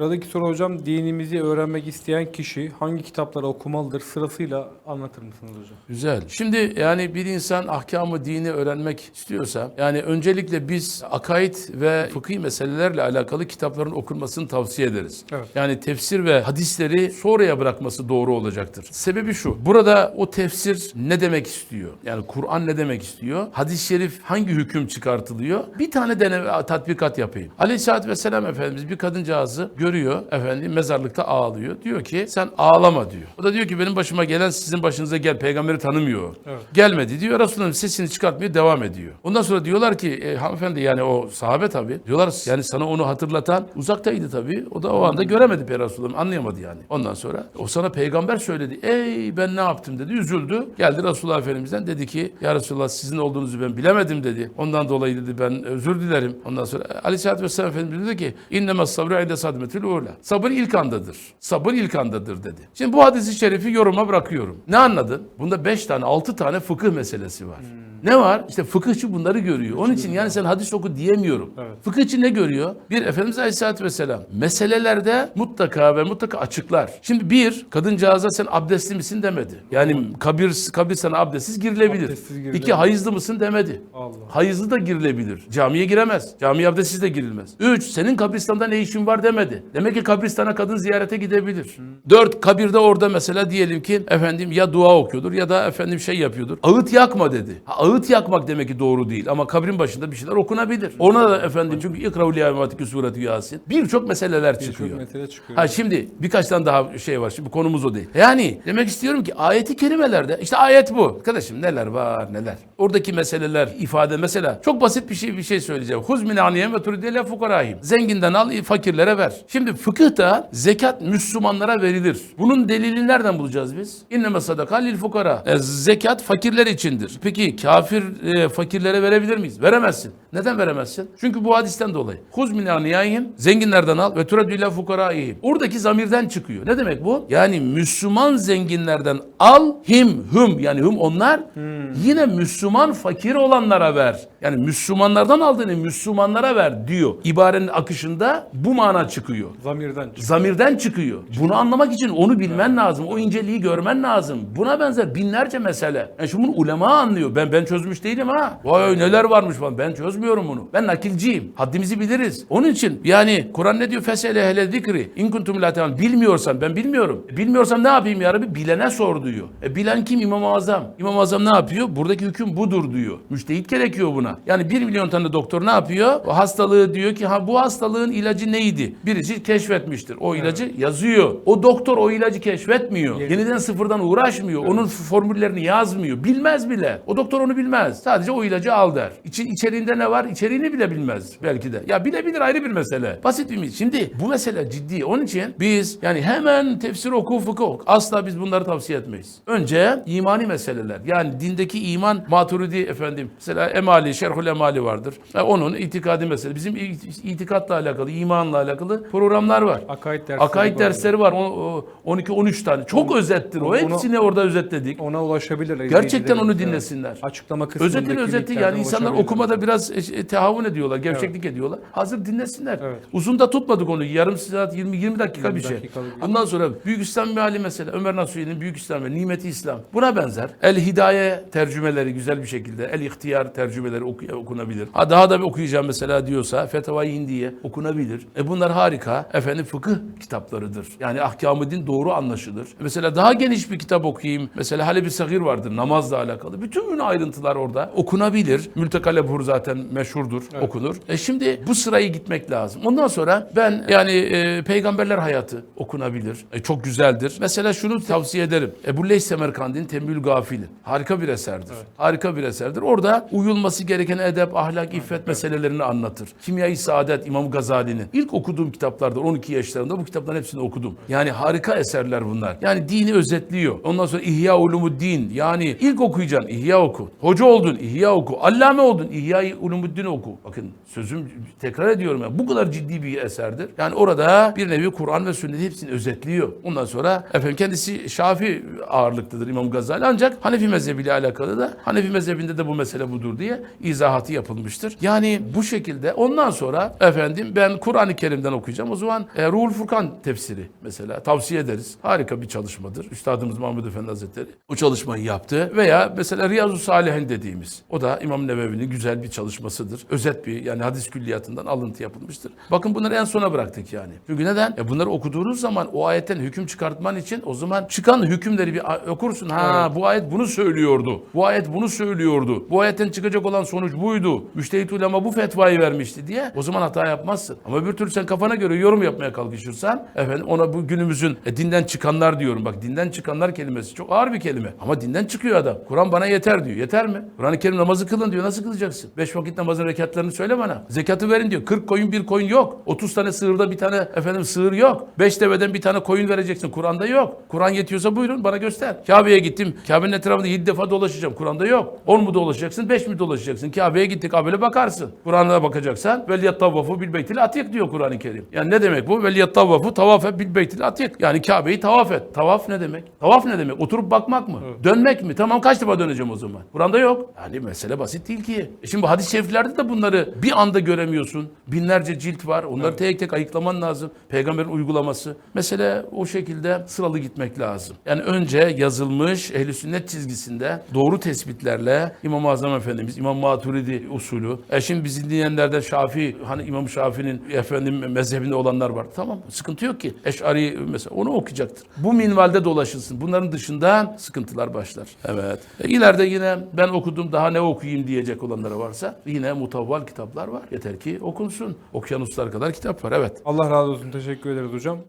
Sıradaki soru hocam dinimizi öğrenmek isteyen kişi hangi kitapları okumalıdır sırasıyla anlatır mısınız hocam? Güzel. Şimdi yani bir insan ahkamı dini öğrenmek istiyorsa yani öncelikle biz akaid ve fıkhi meselelerle alakalı kitapların okunmasını tavsiye ederiz. Evet. Yani tefsir ve hadisleri sonraya bırakması doğru olacaktır. Sebebi şu. Burada o tefsir ne demek istiyor? Yani Kur'an ne demek istiyor? Hadis-i şerif hangi hüküm çıkartılıyor? Bir tane deneme, tatbikat yapayım. Aleyhisselatü Vesselam Efendimiz bir kadıncağızı görüyor. Efendim mezarlıkta ağlıyor. Diyor ki sen ağlama diyor. O da diyor ki benim başıma gelen sizin başınıza gel. Peygamberi tanımıyor. Evet. Gelmedi diyor. Resulullah sesini çıkartmaya devam ediyor. Ondan sonra diyorlar ki e, hanımefendi yani o sahabe tabii. Diyorlar yani sana onu hatırlatan uzaktaydı tabii. O da o anda göremedi Peygamber Resulullah. Anlayamadı yani. Ondan sonra o sana peygamber söyledi. Ey ben ne yaptım dedi. Üzüldü. Geldi Resulullah Efendimiz'den dedi ki ya Resulullah sizin olduğunuzu ben bilemedim dedi. Ondan dolayı dedi ben özür dilerim. Ondan sonra Aleyhisselatü Vesselam Efendimiz dedi ki inneme sabrı inde sadmetül ula. Sabır ilk andadır. Sabır ilk andadır dedi. Şimdi bu hadisi şerifi yoruma bırakıyorum. Ne anladın? Bunda beş tane, altı tane fıkıh meselesi var. Ne var? İşte fıkıhçı bunları görüyor. Onun için yani sen hadis oku diyemiyorum. Evet. Fıkıhçı ne görüyor? Bir, Efendimiz Aleyhisselatü Vesselam meselelerde mutlaka ve mutlaka açıklar. Şimdi bir, kadıncağıza sen abdestli misin demedi. Yani kabir, kabir sana abdestsiz girilebilir. Abdestsiz girilebilir. İki, hayızlı mısın demedi. Allah. Hayızlı da girilebilir. Camiye giremez. Camiye abdestsiz de girilmez. Üç, senin kabristanda ne işin var demedi. Demek ki kabristana kadın ziyarete gidebilir. Dört, kabirde orada mesela diyelim ki efendim ya dua okuyordur ya da efendim şey yapıyordur. Ağıt yakma dedi. Ha, ağıt yakmak demek ki doğru değil ama kabrin başında bir şeyler okunabilir. Ona da efendim çünkü ikrav liyamatiki sureti yasin. Birçok meseleler çıkıyor. Çok mesele çıkıyor. Ha şimdi birkaç tane daha şey var. Şimdi konumuz o değil. Yani demek istiyorum ki ayeti kerimelerde işte ayet bu. Arkadaşım neler var neler. Oradaki meseleler ifade mesela çok basit bir şey bir şey söyleyeceğim. Huz min aniyen ve turidele fukarahim. Zenginden al fakirlere ver. Şimdi fıkıhta zekat Müslümanlara verilir. Bunun delilini nereden bulacağız biz? İnneme sadaka lil fukara. E, zekat fakirler içindir. Peki kafir e, fakirlere verebilir miyiz? Veremezsin. Neden veremezsin? Çünkü bu hadisten dolayı. Huz min zenginlerden al ve turadüle fukaraihim. Oradaki zamirden çıkıyor. Ne demek bu? Yani Müslüman zenginlerden al him hum yani hum onlar yine Müslüman fakir olanlara ver. Yani Müslümanlardan aldığını Müslümanlara ver diyor. İbarenin akışında bu mana çıkıyor. Zamirden çıkıyor. Zamirden çıkıyor. Bunu anlamak için onu bilmen lazım. O inceliği görmen lazım. Buna benzer binlerce mesele. Yani şimdi bunu ulema anlıyor. Ben ben çözmüş değilim ha. Vay neler varmış falan. Ben çözmüyorum bunu. Ben nakilciyim. Haddimizi biliriz. Onun için yani Kur'an ne diyor? Fesele hele zikri. İn kuntum la. Bilmiyorsan ben bilmiyorum. Bilmiyorsam ne yapayım ya Rabbi? Bilene sor diyor. E bilen kim? İmam-ı Azam. İmam-ı Azam ne yapıyor? Buradaki hüküm budur diyor. Müştehit gerekiyor buna. Yani bir milyon tane doktor ne yapıyor? O hastalığı diyor ki ha bu hastalığın ilacı neydi? Birisi keşfetmiştir. O ilacı yazıyor. O doktor o ilacı keşfetmiyor. Yeni- Yeniden sıfırdan uğraşmıyor. Onun formüllerini yazmıyor. Bilmez bile. O doktor onu bilmez. Sadece o ilacı al der. İçi, içeriğinde ne var? İçeriğini bile bilmez belki de. Ya bilebilir ayrı bir mesele. Basit bir? Şimdi bu mesele ciddi. Onun için biz yani hemen tefsir oku, fıkıh oku. Asla biz bunları tavsiye etmeyiz. Önce imani meseleler. Yani dindeki iman maturidi efendim. Mesela emali, şerhul emali vardır. E, onun itikadi mesele. Bizim itikatla alakalı, imanla alakalı programlar var. Akaid dersleri Akaid var. dersleri var. 12-13 tane. Çok özettir o. Hepsini orada özetledik. Ona ulaşabilirler. Gerçekten onu Evet. dinlesinler. Açıklama kısmındaki Özetin özeti yani insanlar okumada biraz e, tehavün ediyorlar, gevşeklik ediyorlar. Hazır dinlesinler. Evet. Uzun da tutmadık onu. Yarım saat 20 20 dakika 20 bir şey. Ondan sonra Büyük İslam meali mesela Ömer Nasuhi'nin Büyük İslam ve Nimeti İslam. Buna benzer. El Hidaye tercümeleri güzel bir şekilde. El İhtiyar tercümeleri oku- okunabilir. Ha daha da bir okuyacağım mesela diyorsa Fetavai Hindiye okunabilir. E bunlar harika. Efendim fıkıh kitaplarıdır. Yani ahkamı din doğru anlaşılır. Mesela daha geniş bir kitap okuyayım. Mesela Halebi Sagir vardır namazla alakalı. Bütün ayrıntılar orada okunabilir. Mültekale Bur zaten meşhurdur, okunur. E şimdi bu sırayı gitmek lazım. Ondan sonra ben yani e, peygamberler hayatı okunabilir. E, çok güzeldir. Mesela şunu tavsiye ederim. Ebu Leys Semerkand'in Temmül Gafil'i. Harika bir eserdir. Harika bir eserdir. Orada uyulması gereken edep, ahlak, iffet meselelerini anlatır. Kimya-i Saadet İmam Gazali'nin. İlk okuduğum kitaplardır 12 yaşlarında bu kitapların hepsini okudum. Yani harika eserler bunlar. Yani dini özetliyor. Ondan sonra İhya Ulumuddin. Yani ilk okuyacaksın İhya oku. Hoca oldun İhya oku. Allame oldun İhya Ulumuddin oku. Bakın sözüm tekrar ediyorum ya. Bu kadar ciddi bir eserdir. Yani orada bir nevi Kur'an ve sünnet hepsini özetliyor. Ondan sonra efendim kendisi Şafi ağırlıklıdır İmam Gazali ancak Hanefi mezhebiyle alakalı da Hanefi mezhebinde de bu mesele budur diye izahatı yapılmıştır. Yani bu şekilde ondan sonra efendim ben Kur'an-ı Kerim'den okuyacağım. O zaman e, Ruhul Furkan tefsiri mesela tavsiye ederiz. Harika bir çalışmadır. Üstadımız Mahmud Efendi Hazretleri o çalışmayı yaptı. Veya mesela Riyazu Salihin dediğimiz o da İmam Nevevi'nin güzel bir çalışmasıdır. Özet bir yani hadis külliyatından alıntı yapılmıştır. Bakın bunları en sona bıraktık yani. Çünkü neden? E bunları okuduğunuz zaman o ayetten hüküm çıkartman için o zaman çıkan hükümleri bir okursun. Ha bu ayet bunu söylüyordu. Bu ayet bunu söylüyordu. Bu ayetten çıkacak olan sonuç buydu. Müştehit ulema bu fetvayı vermişti diye o zaman hata yapmazsın. Ama bir türlü sen kafana göre yorum yapmaya kalkışırsan efendim ona bu günümüzün e, dinden çıkanlar diyorum. Bak dinden çıkanlar kelimesi çok ağır bir kelime. Ama dinden çıkıyor adam. Kur'an bana yeter diyor. Yeter mi? Kur'an-ı Kerim namazı kılın diyor. Nasıl kılacaksın? Beş vakit namazın rekatlarını söyle bana. Zekatı verin diyor. 40 koyun bir koyun yok. 30 tane sığırda bir tane efendim sığır yok. 5 deveden bir tane koyun vereceksin. Kur'an'da yok. Kur'an yetiyorsa buyurun bana göster. Kabe'ye gittim. Kabe'nin etrafında 7 defa dolaşacağım. Kur'an'da yok. 10 mu dolaşacaksın? 5 mi dolaşacaksın? Kabe'ye gittik. Kabe'le bakarsın. Kur'an'a bakacaksan veliyat tavafu bil beytil atik diyor Kur'an-ı Kerim. Yani ne demek bu? Veliyat tavafu tavaf et bil beytil atik. Yani Kabe'yi tavaf et. Tavaf ne demek? Tavaf ne demek? Oturup bakmak mı? Dönmek mi? Tamam kaç defa döneceğim o zaman? Kur'an'da yok. Yani mesele basit değil ki. E şimdi bu hadis-i şeriflerde de bunları bir anda göremiyorsun. Binlerce cilt var. Onları tek tek ayıklaman lazım. Peygamberin uygulaması. Mesele o şekilde sıralı gitmek lazım. Yani önce yazılmış ehli sünnet çizgisinde doğru tespitlerle İmam-ı Azam Efendimiz, İmam Maturidi usulü. E şimdi bizi dinleyenlerden Şafii, hani İmam Şafii'nin efendim mezhebinde olanlar var. Tamam sıkıntı yok ki. Eş'ari mesela onu okuyacaktır. Bu minvalde dolaşılsın. Bunların dışında sıkıntılar başlar. Evet. E, ileride yine ben okudum daha ne okuyayım diyecek olanlara varsa yine mutavval kitaplar var. Yeter ki okunsun. Okyanuslar kadar kitap var. Evet. Allah razı olsun. Teşekkür ederiz hocam.